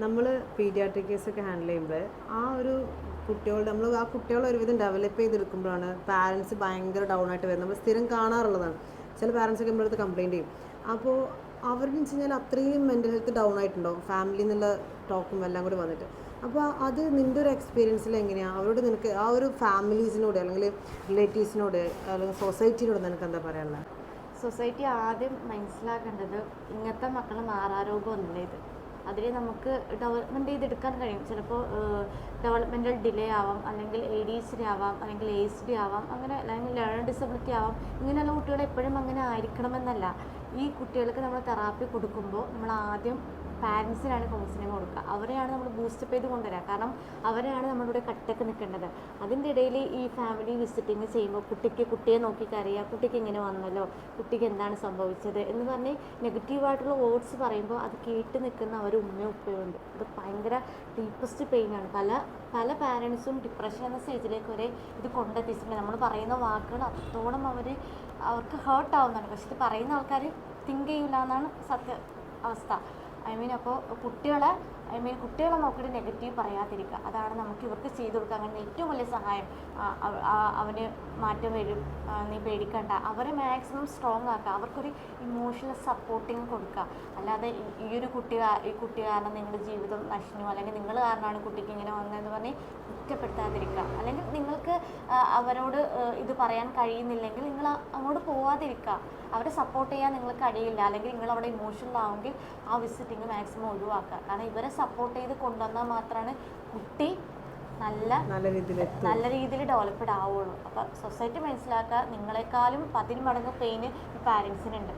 നമ്മൾ പീഡിയാട്രിക് കേസൊക്കെ ഹാൻഡിൽ ചെയ്യുമ്പോൾ ആ ഒരു കുട്ടികളുടെ നമ്മൾ ആ കുട്ടികളെ ഒരുവിധം ഡെവലപ്പ് ചെയ്തെടുക്കുമ്പോഴാണ് പാരൻസ് ഭയങ്കര ഡൗൺ ആയിട്ട് വരുന്നത്. നമ്മൾ സ്ഥിരം കാണാറുള്ളതാണ്. ചില പാരൻസ് ഒക്കെ നമ്മുടെ അടുത്ത് കംപ്ലയിന്റ് ചെയ്യും. അപ്പോൾ അവരെന്ന് വെച്ച് കഴിഞ്ഞാൽ അത്രയും മെന്റൽ ഹെൽത്ത് ഡൗൺ ആയിട്ടുണ്ടാവും ഫാമിലി എന്നുള്ള ടോക്കും എല്ലാം കൂടി വന്നിട്ട്. അപ്പോൾ അത് നിന്റെ ഒരു എക്സ്പീരിയൻസിൽ എങ്ങനെയാണ് അവരോട് നിനക്ക് ആ ഒരു ഫാമിലീസിനോട് അല്ലെങ്കിൽ റിലേറ്റീവ്സിനോട് അല്ലെങ്കിൽ സൊസൈറ്റിനോട് നിനക്ക് എന്താ പറയാനുള്ളത് സൊസൈറ്റി ആദ്യം മനസ്സിലാക്കേണ്ടത് ഇങ്ങനത്തെ മക്കൾ മാറാരോഗമൊന്നുമില്ല ഇത്. അതിനെ നമുക്ക് ഡെവലപ്മെന്റ് ചെയ്തെടുക്കാൻ കഴിയും. ചിലപ്പോൾ ഡെവലപ്മെന്റൽ ഡിലേ ആവാം അല്ലെങ്കിൽ എ ഡി എച്ച് ഡി ആവാം അല്ലെങ്കിൽ എ എസ് ഡി ആവാം അങ്ങനെ അല്ലെങ്കിൽ ലേണർ ഡിസബിലിറ്റി ആവാം. ഇങ്ങനെയുള്ള കുട്ടികൾ എപ്പോഴും അങ്ങനെ ആയിരിക്കണമെന്നല്ല. ഈ കുട്ടികൾക്ക് നമ്മൾ തെറാപ്പി കൊടുക്കുമ്പോൾ നമ്മൾ ആദ്യം പാരൻസിനാണ് കൗൺസിലിംഗ് കൊടുക്കുക. അവരെയാണ് നമ്മൾ ബൂസ്റ്റപ്പ് ചെയ്ത് കൊണ്ടുവരിക കാരണം അവരെയാണ് നമ്മളിവിടെ കട്ടക്ക് നിൽക്കേണ്ടത്. അതിന്റെ ഇടയിൽ ഈ ഫാമിലി വിസിറ്റിംഗ് ചെയ്യുമ്പോൾ കുട്ടിക്ക് കുട്ടിയെ നോക്കി കുട്ടിക്ക് ഇങ്ങനെ വന്നല്ലോ കുട്ടിക്ക് എന്താണ് സംഭവിച്ചത് എന്ന് പറഞ്ഞ് നെഗറ്റീവായിട്ടുള്ള വേർഡ്സ് പറയുമ്പോൾ അത് കേട്ട് നിൽക്കുന്ന അവർ ഉമ്മയും ഉപ്പയും ഉണ്ട്. അത് ഭയങ്കര ഡീപ്പസ്റ്റ് ആണ്. പല പല പാരൻസും ഡിപ്രഷൻ എന്ന സ്റ്റേജിലേക്ക് വരെ ഇത് കൊണ്ടെത്തിച്ചിട്ടുണ്ട്. നമ്മൾ പറയുന്ന വാക്കുകൾ അത്രത്തോളം അവർ അവർക്ക് ഹേർട്ട് ആവുന്നതാണ്. പക്ഷെ ഇത് പറയുന്ന ആൾക്കാർ തിങ്ക് ചെയ്യില്ല എന്നാണ് സത്യ അവസ്ഥ. ഐ മീൻ അപ്പോൾ കുട്ടികളെ ഐ മീൻ കുട്ടികളെ നോക്കിയിട്ട് നെഗറ്റീവ് പറയാതിരിക്കുക. അതാണ് നമുക്ക് ഇവർക്ക് ചെയ്തു കൊടുക്കുക അങ്ങനെ ഏറ്റവും വലിയ സഹായം. അവന് മാറ്റം വരും. നീ പേടിക്കണ്ട. അവരെ മാക്സിമം സ്ട്രോങ് ആക്കുക. അവർക്കൊരു ഇമോഷണൽ സപ്പോർട്ടിങ് കൊടുക്കുക. അല്ലാതെ ഈ- ഒരു കുട്ടി ഈ കുട്ടി കാരണം നിങ്ങളുടെ ജീവിതം നശിഞ്ഞു. അല്ലെങ്കിൽ നിങ്ങൾ കാരണമാണ് കുട്ടിക്ക് ഇങ്ങനെ വന്നതെന്ന് പറഞ്ഞ് കുറ്റപ്പെടുത്താതിരിക്കുക. അല്ലെങ്കിൽ നിങ്ങൾക്ക് അവരോട് ഇത് പറയാൻ കഴിയുന്നില്ലെങ്കിൽ നിങ്ങൾ അങ്ങോട്ട് പോവാതിരിക്കുക. അവരെ സപ്പോർട്ട് ചെയ്യാൻ നിങ്ങൾക്ക് കഴിയില്ല അല്ലെങ്കിൽ നിങ്ങൾ അവിടെ ഇമോഷണൽ ആവുമെങ്കിൽ ആ വിസിറ്റിംഗ് മാക്സിമം ഒഴിവാക്കുക. കാരണം ഇവരെ സപ്പോർട്ട് ചെയ്ത് കൊണ്ടുവന്നാൽ മാത്രമാണ് കുട്ടി നല്ല നല്ല രീതിയിൽ നല്ല രീതിയിൽ ഡെവലപ്ഡ് ആവുള്ളൂ. അപ്പം സൊസൈറ്റി മനസ്സിലാക്കുക നിങ്ങളെക്കാളും പതിന് മടങ്ങ് പെയിന് ഈ പാരൻസിനുണ്ട്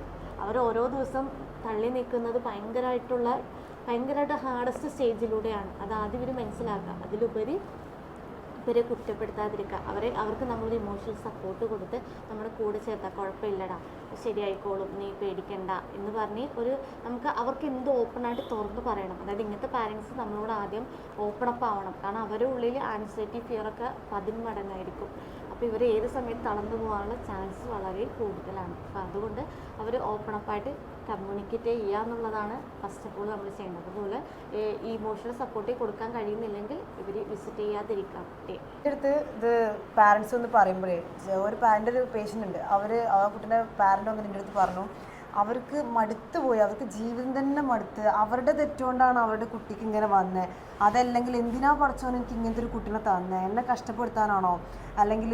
അവർ ഓരോ ദിവസം തള്ളി നിൽക്കുന്നത് ഭയങ്കരമായിട്ടുള്ള ഭയങ്കരമായിട്ട് ഹാർഡസ്റ്റ് സ്റ്റേജിലൂടെയാണ് അത് ആദ്യം ഇവർ മനസ്സിലാക്കുക അതിലുപരി ഇവരെ കുറ്റപ്പെടുത്താതിരിക്കുക അവരെ അവർക്ക് നമ്മളൊരു ഇമോഷണൽ സപ്പോർട്ട് കൊടുത്ത് നമ്മുടെ കൂടെ ചേർത്താൽ കുഴപ്പമില്ലടാ. ശരിയായിക്കോളും നീ പേടിക്കണ്ട എന്ന് പറഞ്ഞ് ഒരു നമുക്ക് അവർക്ക് എന്ത് ഓപ്പണായിട്ട് തുറന്ന് പറയണം. അതായത് ഇങ്ങനത്തെ പാരൻസ് നമ്മളോട് ആദ്യം ഓപ്പൺ അപ്പ് ആവണം. കാരണം അവരുടെ ഉള്ളിൽ ആൻസൈറ്റി ഫിയർ ഒക്കെ പതിന്മടങ്ങായിരിക്കും. അപ്പോൾ ഇവർ ഏത് സമയത്ത് തളർന്നു പോകാനുള്ള ചാൻസ് വളരെ കൂടുതലാണ്. അപ്പോൾ അതുകൊണ്ട് അവർ ഓപ്പൺ അപ്പായിട്ട് കമ്മ്യൂണിക്കേറ്റ് ചെയ്യുക എന്നുള്ളതാണ് ഫസ്റ്റ് ഓഫ് ഓൾ നമ്മൾ ചെയ്യേണ്ടത്. അതുപോലെ ഇമോഷണൽ സപ്പോർട്ട് കൊടുക്കാൻ കഴിയുന്നില്ലെങ്കിൽ ഇവർ വിസിറ്റ് ചെയ്യാതിരിക്കാം അടുത്ത് ഇത് പാരൻസ് എന്ന് പറയുമ്പോഴേ ഒരു പാരന്റെ ഒരു പേഷ്യന്റ് ഉണ്ട്. അവർ ആ കുട്ടീന്റെ പാരന്റ് വന്നിട്ട് എന്റെ അടുത്ത് പറഞ്ഞു. അവർക്ക് മടുത്തു പോയി. അവർക്ക് ജീവിതം തന്നെ മടുത്ത്. അവരുടെ തെറ്റുകൊണ്ടാണ് അവരുടെ കുട്ടിക്ക് ഇങ്ങനെ വന്നത് അതല്ലെങ്കിൽ എന്തിനാ പഠിച്ചോൻ എനിക്ക് ഇങ്ങനത്തെ ഒരു കുട്ടീനെ തന്നെ? എന്നെ കഷ്ടപ്പെടുത്താനാണോ? അല്ലെങ്കിൽ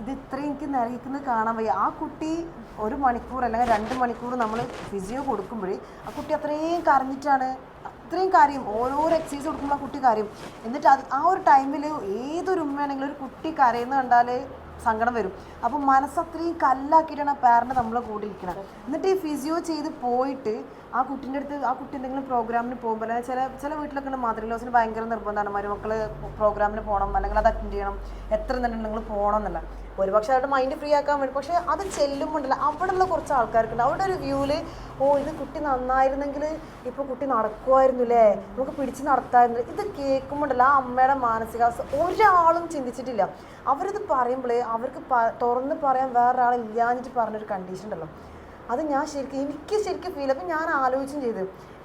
ഇത് ഇത്രയും എനിക്ക് നിറയിക്കുന്നത് കാണാൻ വയ്യ. ആ കുട്ടി ഒരു മണിക്കൂർ അല്ലെങ്കിൽ രണ്ട് മണിക്കൂർ നമ്മൾ ഫിസിയോ കൊടുക്കുമ്പോഴേ ആ കുട്ടി അത്രയും കരഞ്ഞിട്ടാണ് അത്രയും കാര്യം ഓരോരോ എക്സസൈസ് കൊടുക്കുമ്പോൾ ആ കുട്ടി കാര്യം. എന്നിട്ട് അത് ആ ഒരു ടൈമിൽ ഏതൊരു ഉമ്മയാണെങ്കിലും ഒരു കുട്ടി കരയുന്ന കണ്ടാൽ സങ്കടം വരും. അപ്പം മനസ്സത്രയും കല്ലാക്കിയിട്ടാണ് ആ പാരന്റ് നമ്മളെ കൂടെ ഇരിക്കണം. എന്നിട്ട് ഈ ഫിസിയോ ചെയ്ത് പോയിട്ട് ആ കുട്ടീന്റെ അടുത്ത് ആ കുട്ടി എന്തെങ്കിലും പ്രോഗ്രാമിന് പോകുമ്പോൾ അല്ലെങ്കിൽ ചില ചില വീട്ടിലൊക്കെ മദർ ലോസിന് ഭയങ്കര നിർബന്ധമാണ്. മരുമക്കൾ പ്രോഗ്രാമിന് പോകണം അല്ലെങ്കിൽ അത് അറ്റൻഡ് ചെയ്യണം എത്ര തന്നെ നിങ്ങൾ പോകണം എന്നല്ല ഒരുപക്ഷെ അവരുടെ മൈൻഡ് ഫ്രീ ആക്കാൻ വേണ്ടി. പക്ഷേ അത് ചെല്ലുമ്പോണ്ടല്ല അവിടെ ഉള്ള കുറച്ച് ആൾക്കാർക്കുണ്ട്. അവിടെ ഒരു വ്യൂവിൽ ഓ ഇത് കുട്ടി നന്നായിരുന്നെങ്കിൽ ഇപ്പോൾ കുട്ടി നടക്കുമായിരുന്നു അല്ലേ നമുക്ക് പിടിച്ച് നടത്താമായിരുന്നു. ഇത് കേൾക്കുമ്പോണ്ടല്ല ആ അമ്മയുടെ മാനസികാവസ്ഥ. ഒരാളും ചിന്തിച്ചിട്ടില്ല. അവരിത് പറയുമ്പോൾ അവർക്ക് തുറന്ന് പറയാൻ വേറെ ആളില്ലാഞ്ഞിട്ട് പറഞ്ഞൊരു കണ്ടീഷൻ ഉണ്ടല്ലോ. അത് ഞാൻ ശരിക്കും എനിക്ക് ശരിക്കും ഫീൽ അപ്പം ഞാൻ ആലോചിച്ചും ചെയ്ത്.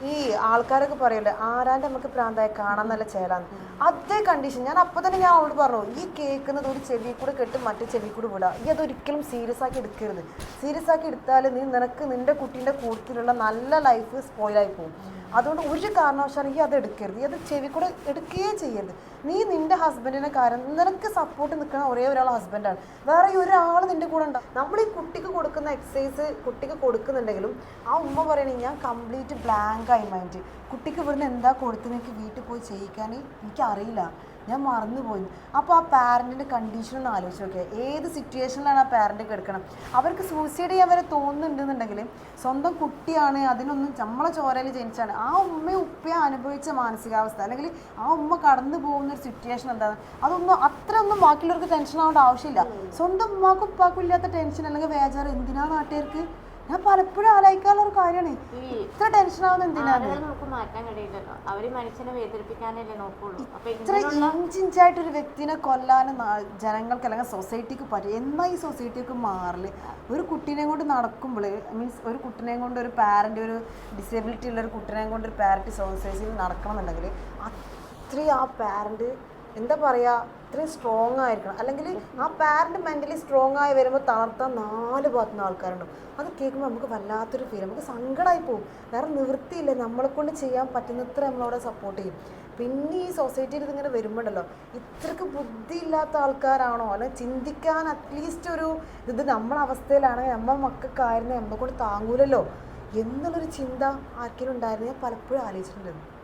ഈ ആൾക്കാരൊക്കെ പറയല്ലേ ആരാന്റെ നമുക്ക് പ്രാന്തായ? കാണാൻ നല്ല ചേലാന്ന്. അതേ കണ്ടീഷൻ ഞാൻ അപ്പോൾ തന്നെ ഞാൻ അവളോട് പറഞ്ഞു ഈ കേൾക്കുന്നത് ഒരു ചെവി കൂടെ കെട്ട് മറ്റേ ചെവി കൂടെ വിടുക ഈ അതൊരിക്കലും സീരിയസ് ആക്കി എടുക്കരുത്. സീരിയസ് ആക്കി എടുത്താൽ നീ നിനക്ക് നിന്റെ കുട്ടീന്റെ കൂട്ടത്തിലുള്ള നല്ല ലൈഫ് സ്പോയിലായി പോകും. അതുകൊണ്ട് ഒരു കാരണവശാലും ഈ അത് എടുക്കരുത്. അത് ചെവി കൂടെ എടുക്കുകയേ ചെയ്യരുത്. നീ നിന്റെ ഹസ്ബൻഡിനെ കാരണം നിനക്ക് സപ്പോർട്ട് നിൽക്കുന്ന ഒരേ ഒരാൾ ഹസ്ബൻഡാണ് വേറെ ഒരാൾ നിന്റെ കൂടെ ഉണ്ടാവും നമ്മൾ ഈ കുട്ടിക്ക് കൊടുക്കുന്ന എക്സസൈസ് കുട്ടിക്ക് കൊടുക്കുന്നുണ്ടെങ്കിലും ആ ഉമ്മ പറയണെങ്കിൽ ഞാൻ കംപ്ലീറ്റ് ബ്ലാങ്ക് ആയി മൈൻഡ് കുട്ടിക്ക് ഇവിടുന്ന് എന്താ കൊടുത്തത് എനിക്ക് വീട്ടിൽ പോയി ചെയ്യിക്കാൻ എനിക്ക് അറിയില്ല. ഞാൻ മറന്നുപോയി. അപ്പോൾ ആ പാരന്റിന്റെ കണ്ടീഷൻ ഒന്ന് ആലോചിച്ച് നോക്കിയാൽ ഏത് സിറ്റുവേഷനിലാണ് ആ പാരന്റ് കിടക്കണം? അവർക്ക് സൂസൈഡ് ചെയ്യാൻ വരെ തോന്നുന്നുണ്ടെന്നുണ്ടെങ്കിൽ സ്വന്തം കുട്ടിയാണ് അതിനൊന്നും നമ്മളെ ചോരയിൽ ജനിച്ചാണ്. ആ ഉമ്മയും ഉപ്പയും അനുഭവിച്ച മാനസികാവസ്ഥ അല്ലെങ്കിൽ ആ ഉമ്മ കടന്നു പോകുന്ന ഒരു സിറ്റുവേഷൻ എന്താണ്? അതൊന്നും അത്ര ഒന്നും ബാക്കിയുള്ളവർക്ക് ടെൻഷൻ ആവേണ്ട ആവശ്യമില്ല. സ്വന്തം ഉമ്മാക്കും ഉപ്പാക്കും ഇല്ലാത്ത ടെൻഷൻ അല്ലെങ്കിൽ വേജാറ്. എന്തിനാണ് നാട്ടുകാർക്ക്? ഞാൻ പലപ്പോഴും ആലോചിക്കാനുള്ള ഒരു കാര്യമാണ്. ഇത്ര ടെൻഷൻ ആവുന്ന എന്തിനാണ് ഇത്ര ഇഞ്ചിഞ്ചായിട്ട് ഒരു വ്യക്തിനെ കൊല്ലാനും ജനങ്ങൾക്ക് അല്ലെങ്കിൽ സൊസൈറ്റിക്ക് പറ്റും എന്നാ ഈ സൊസൈറ്റിക്ക് മാറൽ? ഒരു കുട്ടീനെ കൊണ്ട് നടക്കുമ്പോൾ മീൻസ് ഒരു കുട്ടീനെ കൊണ്ട് ഒരു പാരന്റ് ഒരു ഡിസേബിലിറ്റി ഉള്ള ഒരു കുട്ടീനെ കൊണ്ട് ഒരു പാരന്റ് സൊസൈറ്റിയിൽ നടക്കണമെന്നുണ്ടെങ്കിൽ അത്രയും ആ പാരന്റ് എന്താ പറയാ ഇത്രയും സ്ട്രോങ് ആയിരിക്കണം. അല്ലെങ്കിൽ ആ പാരന്റ് മെന്റലി സ്ട്രോങ് ആയി വരുമ്പോൾ തളർത്താൻ നാല് ഭാഗത്തുനിന്ന് ആൾക്കാരുണ്ടാവും. അത് കേൾക്കുമ്പോൾ നമുക്ക് വല്ലാത്തൊരു ഫീൽ നമുക്ക് സങ്കടമായി പോകും. വേറെ നിവൃത്തിയില്ല? നമ്മളെ കൊണ്ട് ചെയ്യാൻ പറ്റുന്നത്ര നമ്മളവിടെ സപ്പോർട്ട് ചെയ്യും. പിന്നെ ഈ സൊസൈറ്റിയിൽ ഇതിങ്ങനെ വരുമ്പോഴല്ലോ ഇത്രക്ക് ബുദ്ധിയില്ലാത്ത ആൾക്കാരാണോ? അല്ലെങ്കിൽ ചിന്തിക്കാൻ അറ്റ്ലീസ്റ്റ് ഒരു ഇത് നമ്മളെ അവസ്ഥയിലാണെങ്കിൽ നമ്മൾ മക്കൾക്കായിരുന്നു നമ്മളെ കൊണ്ട് താങ്ങൂലല്ലോ. എന്നുള്ളൊരു ചിന്ത ഞാൻ പലപ്പോഴും ആലോചിച്ചിട്ടുണ്ട്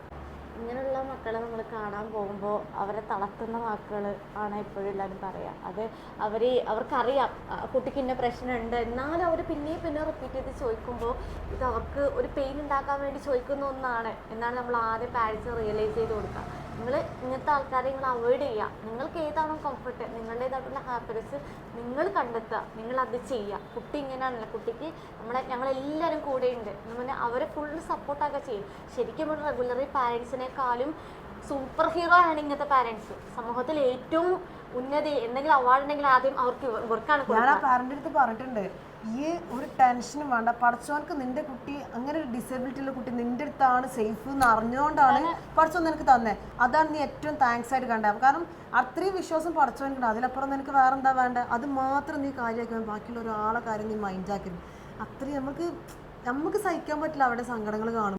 ഇങ്ങനെയുള്ള മക്കളെ നമ്മൾ കാണാൻ പോകുമ്പോൾ അവരെ തളർത്തുന്ന വാക്കുകൾ ആണ് എപ്പോഴും എല്ലാവരും പറയുക അത് അവർ അവർക്കറിയാം കുട്ടിക്ക് ഇന്ന പ്രശ്നമുണ്ട്. എന്നാലും അവർ പിന്നെയും പിന്നെ റിപ്പീറ്റ് ചെയ്ത് ചോദിക്കുമ്പോൾ ഇത് അവർക്ക് ഒരു പെയിൻ ഉണ്ടാക്കാൻ വേണ്ടി ചോദിക്കുന്ന ഒന്നാണ്. എന്നാണ് നമ്മൾ ആദ്യം പാരൻസ് റിയലൈസ് ചെയ്ത് കൊടുക്കുക. നിങ്ങൾ ഇങ്ങനത്തെ ആൾക്കാരെ നിങ്ങൾ അവോയ്ഡ് ചെയ്യുക നിങ്ങൾക്ക് ഏതാണോ കംഫർട്ട് നിങ്ങളുടേതായിട്ടുള്ള ഹാപ്പിനെസ് നിങ്ങൾ കണ്ടെത്തുക നിങ്ങൾ അത് ചെയ്യുക കുട്ടി ഇങ്ങനെയാണല്ലോ. കുട്ടിക്ക് നമ്മളെ ഞങ്ങളെല്ലാവരും കൂടെയുണ്ട്. പറഞ്ഞാൽ അവരെ ഫുൾ സപ്പോർട്ടൊക്കെ ചെയ്യും. ശരിക്കും റെഗുലറി പാരൻസിനേക്കാളും സൂപ്പർ ഹീറോ ആണ് ഇങ്ങനത്തെ പാരന്റ്സ് സമൂഹത്തിൽ ഏറ്റവും ഉന്നതി എന്തെങ്കിലും അവാർഡ് ഉണ്ടെങ്കിൽ ആദ്യം അവർക്ക് ഇവ- ഇവർക്കാണ് ഞാൻ ആ പാരന്റ് അടുത്ത് പറഞ്ഞിട്ടുണ്ട് ഈ ഒരു ടെൻഷനും വേണ്ട. പഠിച്ചവർക്ക് നിന്റെ കുട്ടി അങ്ങനെ ഒരു ഡിസബിലിറ്റി ഉള്ള കുട്ടി നിന്റെ അടുത്താണ് സേഫ് എന്ന് അറിഞ്ഞുകൊണ്ടാണ് പഠിച്ചവൻ നിനക്ക് തന്നെ. അതാണ് നീ ഏറ്റവും താങ്ക്സ് ആയിട്ട് കണ്ടത്. കാരണം അത്രയും വിശ്വാസം പഠിച്ചവനുണ്ട് അതിലപ്പുറം നിനക്ക് വേറെ എന്താ വേണ്ട? അത് മാത്രം നീ കാര്യമാക്കാൻ ബാക്കിയുള്ള ഒരാളെ കാര്യം നീ മൈൻഡാക്കരുത് അത്രയും നമുക്ക് നമുക്ക് സഹിക്കാൻ പറ്റില്ല അവിടെ സങ്കടങ്ങൾ കാണും